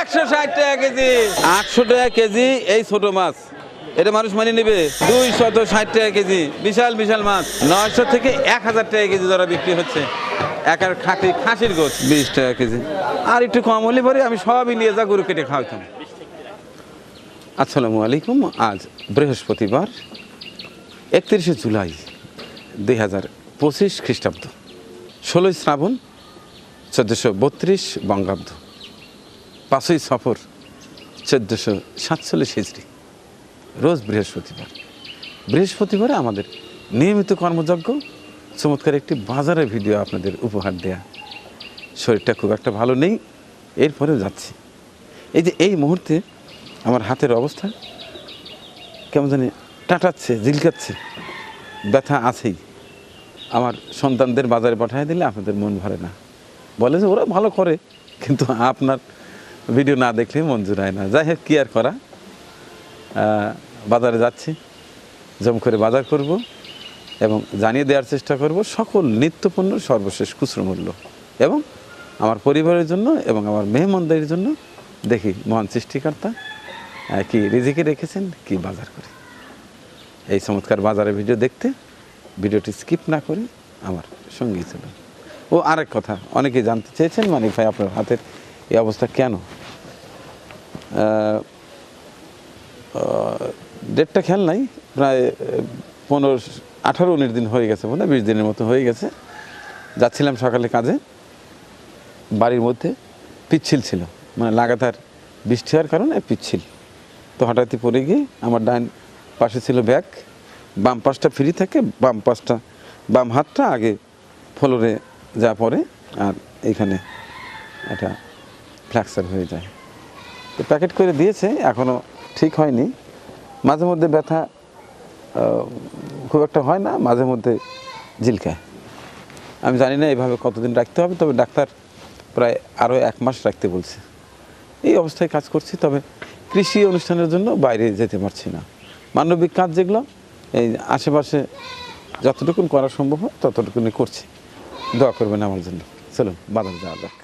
একশো ষাট টাকা কেজি। আটশো টাকা কেজি এই ছোট মাছ। এটা মানুষ মানে নেবে। দুই শত ষাট টাকা কেজি। বিশাল বিশাল মাছ। নয়শো থেকে এক হাজার টাকা কেজি ধরা বিক্রি হচ্ছে। একার খাঁটি খাসির গোছ বিশ টাকা কেজি। আর একটু কম হলে পরে আমি সবই নিয়ে যা গরু কেটে খাওয়াতাম। আসসালামু আলাইকুম। আজ বৃহস্পতিবার, একত্রিশে জুলাই দুই হাজার পঁচিশ খ্রিস্টাব্দ। ষোলোই শ্রাবণ চোদ্দোশো বত্রিশ বঙ্গাব্দ। পাঁচই সফর, চোদ্দোশো সাতচল্লিশ হিজড়ি। রোজ বৃহস্পতিবার। বৃহস্পতিবারে আমাদের নিয়মিত কর্মযজ্ঞ, চমৎকার একটি বাজারের ভিডিও আপনাদের উপহার দেয়া। শরীরটা খুব একটা ভালো নেই, এরপরেও যাচ্ছি। এই যে এই মুহূর্তে আমার হাতের অবস্থা কেমন জানি টাটাচ্ছে, জিলকাচ্ছে, ব্যথা আছেই। আমার সন্তানদের বাজারে পাঠিয়ে দিলে আপনাদের মন ভরে না। বলে যে ওরা ভালো করে, কিন্তু আপনার ভিডিও না দেখলে মঞ্জুর জুড়ায় না। যাই হোক, কী আর করা? বাজারে যাচ্ছি, জম করে বাজার করব এবং জানিয়ে দেওয়ার চেষ্টা করব সকল নিত্যপণ্য সর্বশেষ খুচরো মূল্য এবং আমার পরিবারের জন্য এবং আমার মেহমানদের জন্য দেখি মহান সৃষ্টিকর্তা কি রিজিকে রেখেছেন, কি বাজার করে। এই চমৎকার বাজারের ভিডিও দেখতে ভিডিওটি স্কিপ না করে আমার সঙ্গী ছিল ও আরেক কথা অনেকে জানতে চেয়েছেন মানিক ভাই আপনার হাতের এই অবস্থা কেন? ডেটটা খেয়াল নাই, প্রায় পনেরো, আঠারো উনিশ দিন হয়ে গেছে হয় বিশ দিনের মতো হয়ে গেছে। যাচ্ছিলাম সকালে কাজে, বাড়ির মধ্যে পিচ্ছিল ছিল মানে লাগাতার বৃষ্টি হওয়ার কারণে পিচ্ছিল। তো হঠাৎই পড়ে গিয়ে আমার ডান পাশে ছিল ব্যাগ, বাম পাশটা ফ্রি থাকে, বাম পাশটা, বাম হাতটা আগে ফ্লোরে যা পরে আর এখানে এটা ফ্র্যাকচার হয়ে যায়। তো প্যাকেট করে দিয়েছে এখনও ঠিক হয়নি। মাঝে মধ্যে ব্যথা খুব একটা হয় না, মাঝে মধ্যে জিলকায় আমি জানি না এভাবে কতদিন রাখতে হবে, তবে ডাক্তার প্রায় আরও এক মাস রাখতে বলছে। এই অবস্থায় কাজ করছি, তবে কৃষি অনুষ্ঠানের জন্য বাইরে যেতে পারছি না। মানবিক কাজ যেগুলো, এই আশেপাশে যতটুকুন করা সম্ভব হয় ততটুকুনি করছি। দোয়া করবেন আমার জন্য। চলুন, বাজার যাওয়া যাক।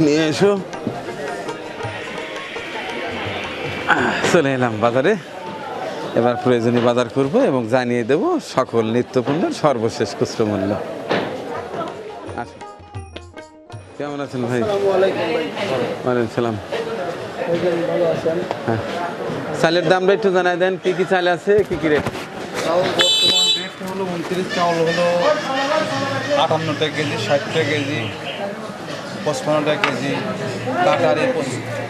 নিয়ে এসো। চলে এলাম বাজারে। এবার প্রয়োজনীয় বাজার করব এবং জানিয়ে দেব সকল নিত্যপণ্যের সর্বশেষ খুচরো মূল্য কেমন আছেন ভাই? ওয়ালাইকুম সালাম। হ্যাঁ। চালের দামটা একটু জানাই দেন কি কি চাল আছে কি কি রেট? বর্তমান রেট হলো উনত্রিশ চাউল হলো আটান্ন টাকা কেজি ষাট টাকা কেজি পঁচপান্ন টাকা কেজি কাটারি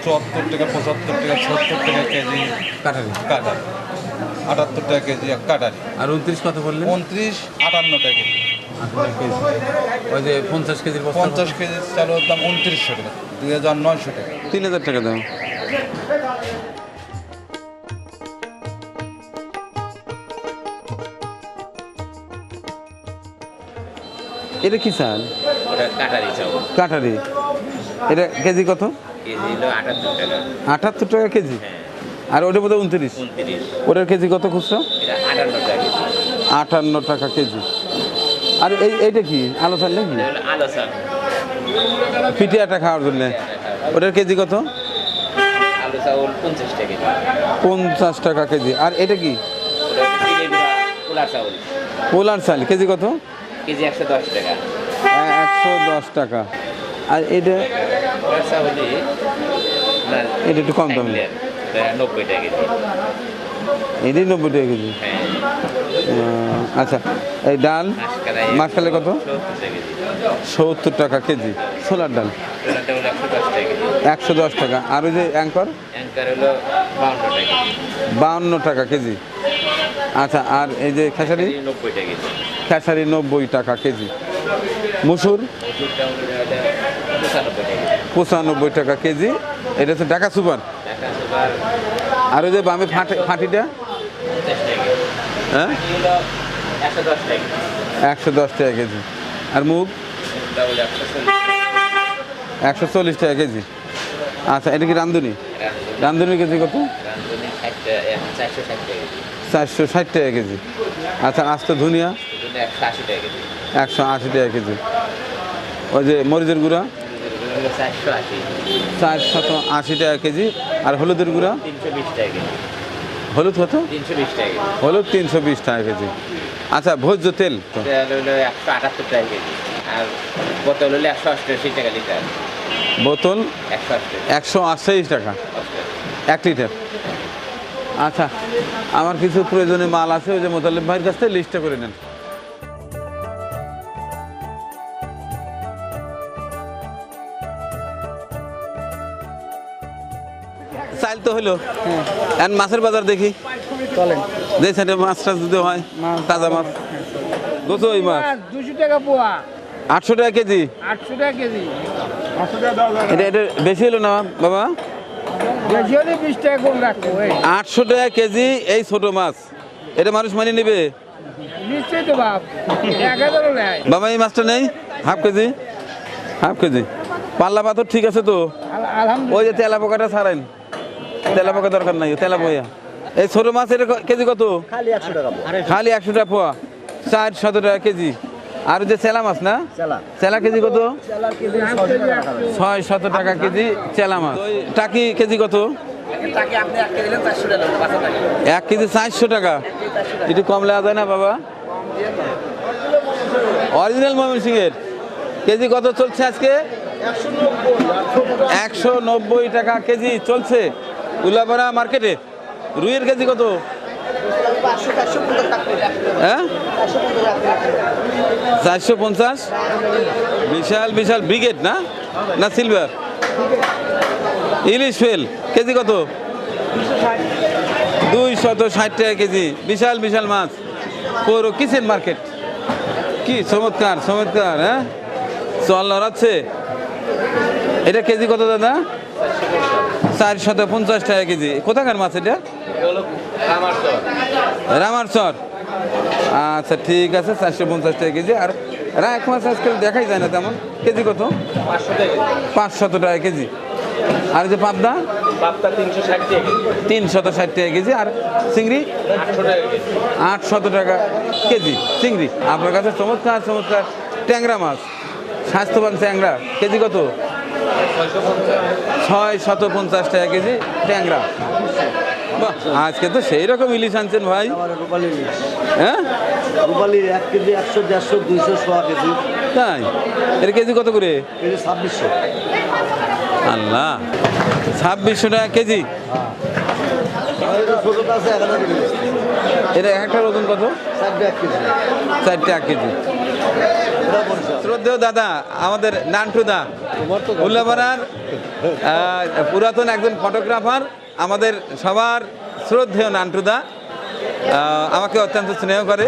চুয়াত্তর টাকা পঁচাত্তর টাকা সত্তর টাকা কেজি কাটারি। আটাত্তর টাকা কেজি কাটারি। আর উনত্রিশ কত বললেন? উনত্রিশ আটান্ন টাকা কেজি। ওই যে পঞ্চাশ কেজির পঞ্চাশ কেজি চালের দাম উনত্রিশশো টাকা দুই হাজার নয়শো টাকা। তিন হাজার টাকা দাম। এটা কি চাল? ওটা কাটারি কাটারি। এটা কেজি কত? কেজি আটাত্তর টাকা। কেজি? আর ওটার মধ্যে উনত্রিশ? উনত্রিশ। ওটার কেজি কত খুচরা? টাকা আটান্ন টাকা কেজি। আর এই এইটা কি? আলো চাল নাকি? আলো চাল পিঠে আটা খাওয়ার জন্য। ওটার কেজি কত? পঞ্চাশ টাকা কেজি। পঞ্চাশ টাকা কেজি। আর এটা কি? পোলার চাল। কেজি কত? কেজি একশো দশ টাকা। একশো দশ টাকা। আর এটা? এটা একটু কম দামে। এটা নব্বই টাকা কেজি। এটাই নব্বই টাকা কেজি। হ্যাঁ। আচ্ছা এই ডাল মাসকালে কত? সত্তর টাকা কেজি সোলার ডাল। একশো দশ টাকা। আর ওই যে অ্যাঙ্কর? বাউন্ন টাকা কেজি। আচ্ছা আর এই যে খেসারি? খেসারি নব্বই টাকা কেজি। মুসুর? পঁচানব্বই টাকা কেজি। এটা হচ্ছে ঢাকা সুপার। আর ওই যে বামে ফাটি ফাটিটা? হ্যাঁ? একশো দশ টাকা কেজি। আর মুগ? একশো চল্লিশ টাকা কেজি। আচ্ছা এটা কি রান্ধুনি রান্ধুনি কেজি কত? চারশো ষাট টাকা কেজি। আচ্ছা আস্ত ধনিয়া? একশো আশি টাকা কেজি। ওই যে মরিচের গুঁড়া? চারশো আশি। টাকা কেজি। আর হলুদের গুঁড়া? তিনশো বিশ টাকা কেজি হলুদ কত? হলুদ তিনশো বিশ টাকা কেজি। আচ্ছা ভোজ্য তেল একশো আটাত্তর টাকা কেজি। আর বোতল হলো একশো অষ্টআশি টাকা লিটার। বোতল একশো আটচল্লিশ। টাকা। এক লিটার। আচ্ছা আমার কিছু প্রয়োজনীয় মাল আছে ওই যে মোতালিম ভাইয়ের কাছ থেকে লিস্টটা করে নেন। তো হলো। এখন মাছের বাজার দেখি। চলেন। যে সাইডে মাছ টাছ যদি হয় তাজা মাছ। গোছো ওই মাছ। দুশো টাকা পোয়া। আটশো টাকা কেজি। আটশো টাকা কেজি। এটা এটা বেশি হলো না বাবা? বেশি হলে বিশ টাকা কম রাখব এই। আটশো টাকা কেজি এই ছোট মাছ। এটা মানুষ মানিয়ে নেবে? বাবা এই মাছটা নেই? Half kg? Half kg. পাল্লা পাথর ঠিক আছে তো? আলহামদুলিল্লাহ। ওই যে তেলা পোকাটা ছাড়েন। তেলা পোকা দরকার নাই তেলা পোয়া এই ছোট মাছ এটা কেজি কত? খালি একশো টাকা খালি একশো টাকা পোয়া। চার শত টাকা কেজি। আর যে চেলা মাছ না? চালা। চেলা কেজি কত? ছয় শত টাকা কেজি চেলা মাছ। ওই টাকি কেজি কত? এক কেজি চারশো টাকা একটু কম লেওয়া যায় না বাবা? অরিজিনাল ময়মন সিংয়ের কেজি কত চলছে আজকে? একশো নব্বই টাকা কেজি চলছে। উল্লাপাড়া মার্কেটে? রুইয়ের কেজি কত? হ্যাঁ? চারশো পঞ্চাশ? বিশাল বিশাল, ব্রিগেড না? না সিলভার? ইলিশ ফেল, কেজি কত? দুই শত ষাট টাকা কেজি, বিশাল বিশাল মাছ। পৌর কিচেন মার্কেট। কি চমৎকার চমৎকার হ্যাঁ? চল লড়াচ্ছে এটা কেজি কত দাদা? চার শত পঞ্চাশ টাকা কেজি। কোথাকার মাছ এটা? হলো রামার চর আচ্ছা ঠিক আছে চারশো পঞ্চাশ টাকা কেজি। আর রাখ মাছ আজকাল দেখাই যায় না তেমন। কেজি কত? পাঁচশত টাকা কেজি। আর যে পাবদা? পাপ্তা তিনশো ষাট টাকা কেজি। আর চিংড়ি? আটশো টাকা কেজি। চিংড়ি। আপনার কাছে চমৎকার চমৎকার ট্যাংরা মাছ। স্বাস্থ্যবান ট্যাংরা। কেজি কত? ছয় শত পঞ্চাশ টাকা কেজি ট্যাংরা। বাহ আজকে তো সেই রকম ইলিশ আনছেন ভাই। হ্যাঁ? রূপালির এক কেজি একশো দেড়শো দুইশো সোয়া কেজি। তাই? এর কেজি কত করে? কেজি ছাব্বিশশো। আল্লাহ ছাব্বিশশো টাকা কেজি। এটা একটা ওজন কত? চারটে এক কেজি। চারটে এক কেজি। শ্রদ্ধেয় দাদা আমাদের নান্টুদা। উল্লাপাড়ার পুরাতন একজন ফটোগ্রাফার আমাদের সবার শ্রদ্ধেয় নান্টুদা আমাকে অত্যন্ত স্নেহ করে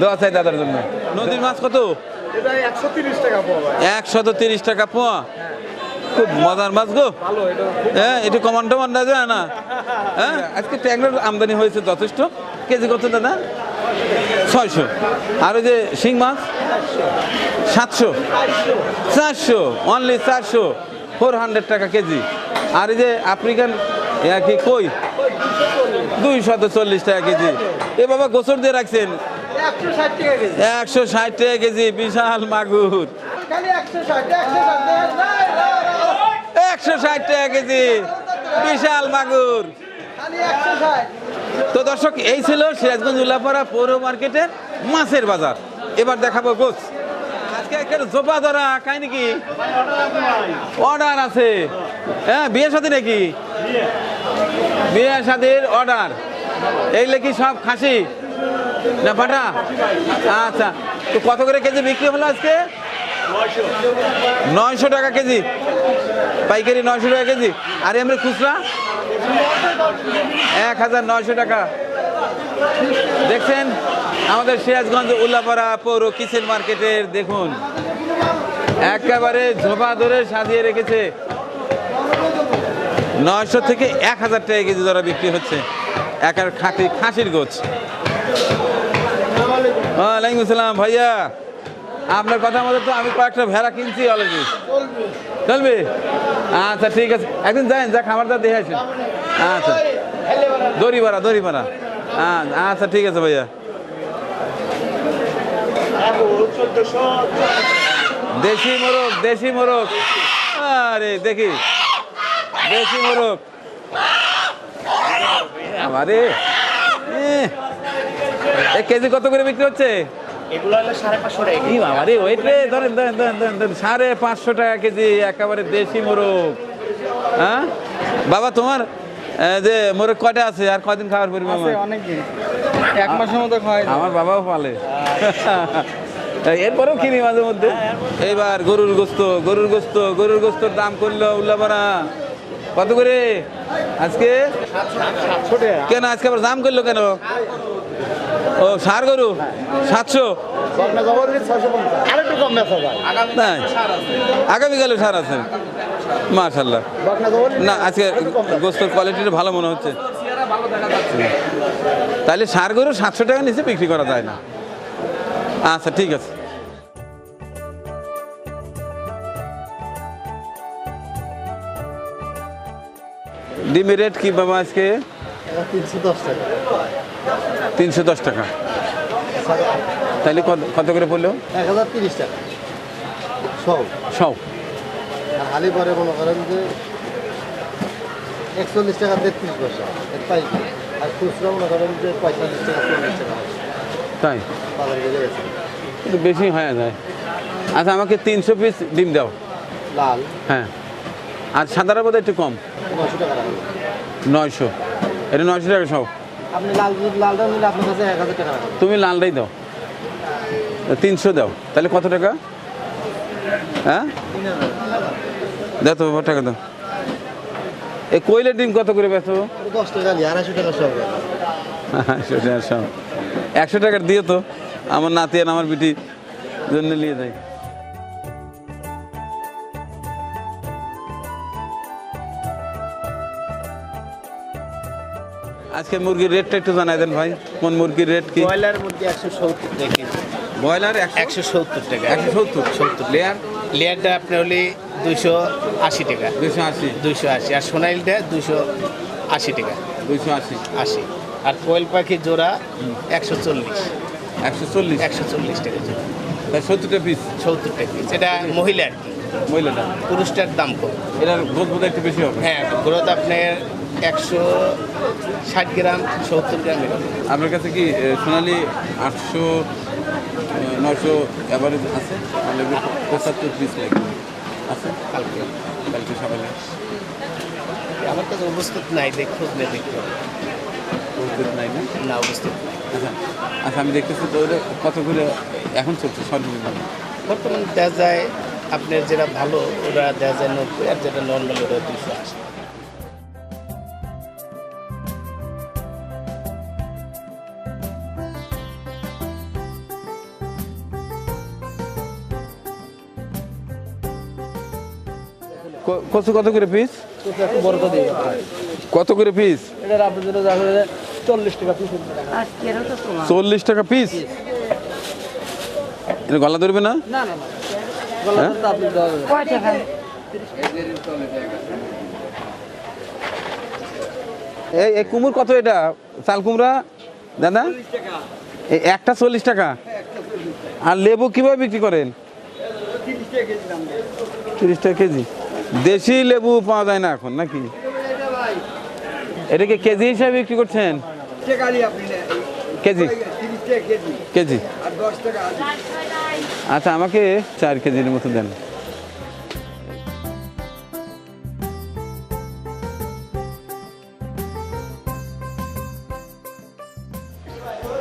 দোয়া চাই দাদার জন্য। নদীর মাছ কত? একশো তিরিশ টাকা পোয়া একশত তিরিশ টাকা পোয়া? খুব মজার মাছ গো। ভালো এটা হ্যাঁ একটু কমান টমান না যায় না? হ্যাঁ আজকে ট্যাংরার আমদানি হয়েছে যথেষ্ট। কেজি কত দাদা? ছয়শো। আর ওই যে শিং মাছ? সাতশো। চারশো। অনলি চারশো। ফোর হান্ড্রেড টাকা কেজি। আর এই যে আফ্রিকান কি কই? দুই শত চল্লিশ টাকা কেজি। এ বাবা গোসর দিয়ে রাখছেন? একশো ষাট টাকা কেজি, বিশাল মাগুর। একশো ষাট টাকা কেজি, বিশাল মাগুর। তো দর্শক, এই ছিল সিরাজগঞ্জ উল্লাপাড়া পৌর মার্কেটের মাছের বাজার। এবার দেখাবো গোছ। আজকে জোপা ধরা নাকি অর্ডার আছে। হ্যাঁ নাকি? অর্ডার এইগুলো কি সব খাসি? না পাটা আচ্ছা কত করে কেজি বিক্রি নয়শো টাকা কেজি। পাইকারি নয়শো টাকা কেজি। আর এমনি খুচরা? এক হাজার নয়শো টাকা। দেখছেন? আমাদের সিরাজগঞ্জ উল্লাপাড়া পৌর কিচেন মার্কেটের দেখুন, একেবারে ঝোপা ধরে সাজিয়ে রেখেছে। নয়শো থেকে এক হাজার টাকা কেজি ধরা বিক্রি হচ্ছে। এক আর খাঁটি খাসির গোছ। ওয়ালাইকুম আসসালাম, ভাইয়া। আপনার কথা মতো তো আমি কয়েকটা ভেড়া কিনছি অলরেডি চলবে? আচ্ছা ঠিক আছে। একদিন যাই যা খাবারটা দেখে আসেন। আচ্ছা। দড়ি ভাড়া দড়ি ভাড়া আচ্ছা ঠিক আছে ভাইয়া। দেশি মোরগ দেশি মোরগ। আরে দেখি। দেশি মোরগ। আমারে? এক কেজি কত করে বিক্রি হচ্ছে? এগুলো হলো সাড়ে পাঁচশো টাকা কেজি। একেবারে দেশি মোরগ। হ্যাঁ? বাবা তোমার যে মোরগ কয়টা আছে? আর কয়দিন খাবার পরিমাণ? অনেক দিন এক মাসের মতো খাওয়াই আমার বাবাও পালে। এরপরেও কিনি মাঝে মধ্যে। এইবার গরুর গোস্ত গরুর গোস্ত, গরুর গোস্তর দাম করল উল্লাপাড়া। কত করে? আজকে? কেন আজকে আবার দাম করল কেন? ও, সার গরু? সাতশো? আগামীকালে সার আছে। মাশাল্লাহ না, আজকে গোস্তর কোয়ালিটিটা ভালো মনে হচ্ছে। তাহলে সার গরু সাতশো টাকা নিচে বিক্রি করা যায় না। আচ্ছা ঠিক আছে। ডিমের রেট কি বাবা আজকে? তিনশো দশ টাকা। তাহলে কত কত করে পড়ল? এক হাজার তিরিশ টাকা। সব। সব। হালি পরে মনে করেন যে একচল্লিশ টাকা তেত্রিশ পয়সা। পাইকারি। আর খুচরা মনে করেন যে পঁয়তাল্লিশ টাকা চল্লিশ টাকা তাই? বাজারে গেলে একটু বেশি হয়ে যায় আচ্ছা আমাকে তিনশো পিস ডিম দাও। লাল। হ্যাঁ। আর সাদাটা বোধহয় একটু কম। নশো টাকা নয়শো। এটা নয়শো টাকা সব। আপনি লাল লালটা নিলে আপনার কাছে এক হাজার টাকা তুমি লালটাই দাও। তিনশো দাও। তাহলে কত টাকা? হ্যাঁ? দাও তো টাকা দাও। এই কোয়েলের ডিম কত করে বেচো দশ টাকা নিয়ে আড়াইশো টাকা সব। একশো টাকা সব। একশো টাকার দিও তো আমার নাতি আর আমার বিটি জন্য নিয়ে যাই। আজকে মুরগির রেটটা একটু জানাই দেন ভাই কোন মুরগির রেট কি? ব্রয়লার মুরগি একশো সত্তর টাকা ব্রয়লার একশো? সত্তর টাকা। একশো সত্তর? সত্তর। লেয়ার? লেয়ারটা আপনার হলে দুশো আশি টাকা। দুশো আশি। দুশো আশি। আর সোনাইলটা দুশো আশি টাকা। দুইশো আশি। আশি। আর কোয়েল পাখি জোড়া একশো চল্লিশ। একশো চল্লিশ। একশো চল্লিশ টাকা জোড়া। সত্তরটা পিস সত্তর টাকা piece। এটা মহিলা আর কি। মহিলাটা? পুরুষটার দাম কম। এটার বোধ বোধ একটু বেশি হবে। হ্যাঁ গ্রোথ আপনার একশো ষাট গ্রাম সত্তর গ্রাম আপনার কাছে কি সোনালি আটশো নশো অ্যাভারেজ আছে? পঁচাত্তর পিস লাগবে। আছে? কালকে। কালকে সকালে। আমার কাছে উপস্থিত নাই দেখ খোঁজ নেই দেখতে হবে। প্রস্তুত নাই না? না উপস্থিত আচ্ছা আচ্ছা আমি দেখতেছি তো কতগুলো কত করে এখন চলছে সর্বনিম্ন বর্তমানে দেওয়া যায় আপনার যেটা ভালো ওরা দেওয়া যায় নব্বই আর যেটা নর্মাল ওরা দুশো আশি। কচু কত করে পিস কত করে পিস চল্লিশ টাকা পিস এটা গলা ধরবে না? টাকা এই কুমুর কত এটা? চাল কুমড়া? দাদা? একটা চল্লিশ টাকা? আর লেবু কীভাবে বিক্রি করেন? তিরিশ টাকা কেজি? দেশি লেবু পাওয়া যায় না এখন, নাকি? এটাকে কেজি হিসাবে বিক্রি করছেন? কেজি? কেজি। আচ্ছা আমাকে চার কেজির মতো দেন।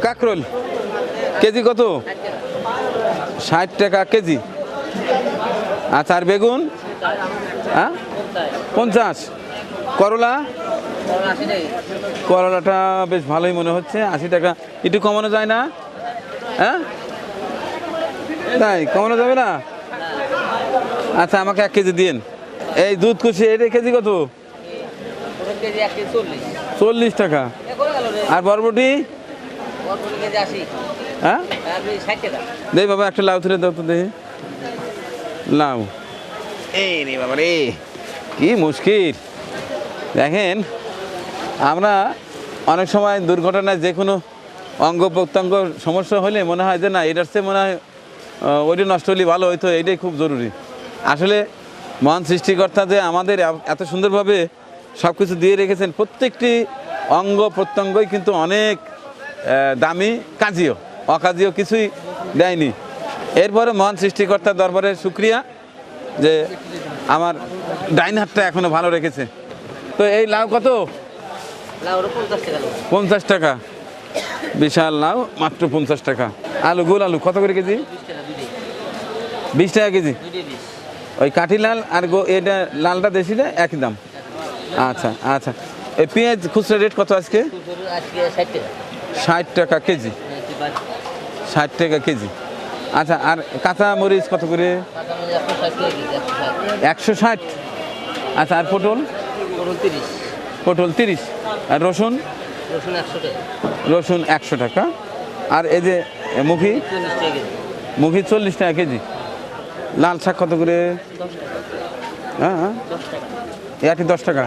কাকরোল, কেজি কত? ষাট টাকা কেজি। আচ্ছা আর বেগুন? হ্যাঁ? পঞ্চাশ। করলা? করলাটা বেশ ভালোই মনে হচ্ছে আশি টাকা। একটু কমানো যায় না? হ্যাঁ? তাই কমানো যাবে না? আচ্ছা আমাকে এক কেজি দিন। এই দুধ কুচি এটা কেজি কত? চল্লিশ টাকা। আর বরবটি? হ্যাঁ? দেই বাবা একটা লাউ তুলে দাও তো দেখি। লাউ। এই রে বাবা কি মুশকিল। দেখেন, আমরা অনেক সময় দুর্ঘটনায় যে কোনো অঙ্গ প্রত্যঙ্গ সমস্যা হলে মনে হয় যে না, এটার চেয়ে মনে হয় ওইটা নষ্ট হলে ভালো হইতো এটাই খুব জরুরি। আসলে মহান সৃষ্টিকর্তা যে আমাদের এত সুন্দরভাবে সব কিছু দিয়ে রেখেছেন, প্রত্যেকটি অঙ্গ প্রত্যঙ্গই কিন্তু অনেক দামি কাজীয় অকাজীয় কিছুই দেয়নি। এরপরে মহান সৃষ্টিকর্তার দরবারে শুক্রিয়া। যে আমার ডাইন হাতটা এখনও ভালো রেখেছে। তো এই লাউ কত? পঞ্চাশ টাকা। বিশাল লাউ মাত্র পঞ্চাশ টাকা। আলু গোল আলু কত করে কেজি? বিশ টাকা কেজি? ওই কাঠি লাল আর গো এটা লালটা দেশিটা একই দাম। আচ্ছা আচ্ছা। এই পেঁয়াজ খুচরা রেট কত আজকে? ষাট টাকা কেজি? ষাট টাকা কেজি। আচ্ছা আর কাঁচা মরিচ কত করে? একশো ষাট। আচ্ছা আর পটল? পটল তিরিশ। পটল তিরিশ। আর রসুন? রসুন একশো টাকা। রসুন একশো টাকা। আর এই যে মুখি? মুখি চল্লিশ টাকা কেজি। লাল শাক কত করে? হ্যাঁ হ্যাঁ। দশ টাকা। একই দশ টাকা।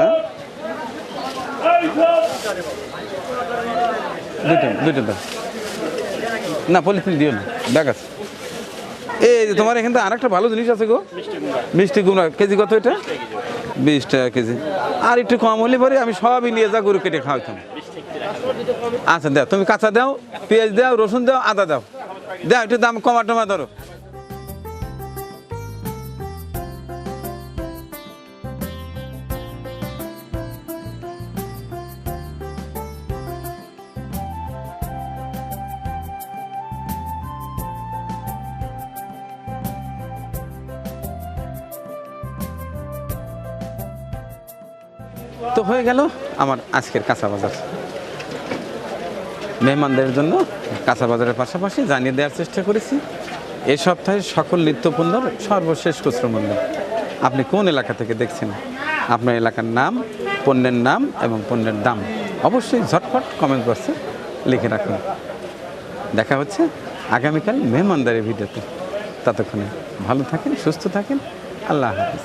হ্যাঁ? দুইটা দুইটা দাও। না পলিথিন দিও না আছে। এই যে তোমার এখানে আর আরেকটা ভালো জিনিস আছে গো। মিষ্টি কুমড়া কেজি কত এটা? বিশ টাকা কেজি। আর একটু কম হলে পরে আমি সবই নিয়ে যা গরু কেটে খাওয়াতাম আচ্ছা দাও, তুমি কাঁচা দাও, পেঁয়াজ দাও, রসুন দাও, আদা দাও। দাও, একটু দাম কমা টমা ধরো। তো হয়ে গেল আমার আজকের কাঁচা বাজার। মেহমানদের জন্য কাঁচা বাজারের পাশাপাশি জানিয়ে দেওয়ার চেষ্টা করেছি, এ সপ্তাহের সকল নিত্যপণ্যর সর্বশেষ খুচরো মূল্য আপনি কোন এলাকা থেকে দেখছেন? আপনার এলাকার নাম, পণ্যের নাম এবং পণ্যের দাম। অবশ্যই ঝটপট কমেন্ট বক্সে লিখে রাখুন। দেখা হচ্ছে আগামীকাল মেহমানদারি ভিডিওতে। ততক্ষণে ভালো থাকেন, সুস্থ থাকেন। আল্লাহ হাফিজ।